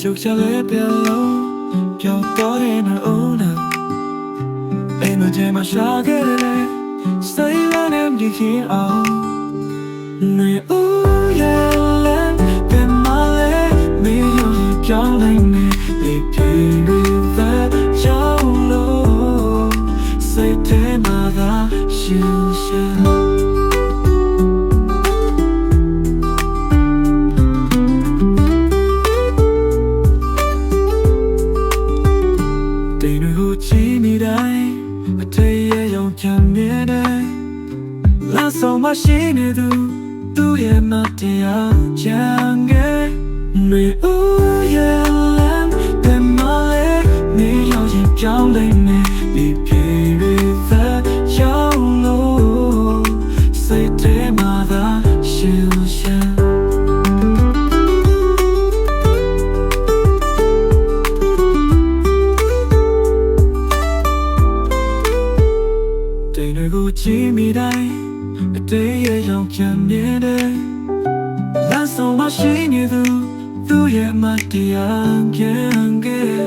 ရှုပ်ချလဲပြလုံးပြောင်းတော့တဲ့နှလုံးသားအိမ်မထဲမှာရှာခဲ့တယ်စိတ်လည်းနဲ့မြည်ခင်အောင်နေဦးရဲ့လမ်းပြန်မလဲမင်းရောပြောင်းလိုက်နေဒီပြေရတဲ့ကြောက်လို့စိတ်ထဲမှာသာရှင်းရှင်း မ်းမြဲတယ်လမ်းဆောင်မရှိနေသူသူ့ရဲ့မတရားချမ်းငယ်နေဦး မ်တွေကိုချီမိတိုင်းအတေးရဲ့ရောင်ပြန်မြဲတယ်လမ်းဆောင်မရှိနေသူသူ့ရဲ့မတရားပြန်ခဲ့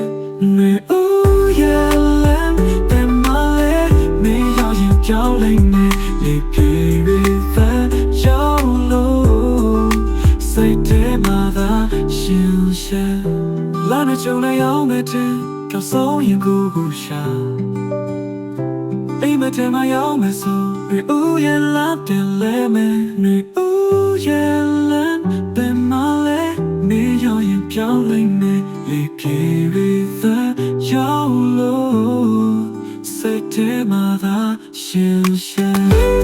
နေဦးရဲ့လမ်းတဲ့မလေးမင်းရောက်ရင်ကြောက်လိမ့်မယ်လေပြေရတဲ့ရောက်လို့စိတ်ထဲမှာသာရှင်းရှင်းလာနေကြုံလိုက်အောင်မဲ့တဲ့ကြောက်ဆုံးရင်ကိုကိုရှာ အိမ်မထဲမှာရောက်မယ်ဆိုရီဦးရဲ့လာတယ်လဲမယ်ရီဦးရဲ့လမ်းတယ်မလဲနေရောက်ရင်ပြောင်းလိမ့်မယ်လေပြေရတဲ့ရောက်လို့စိတ်ထဲမှာသာရှင်းရှင်း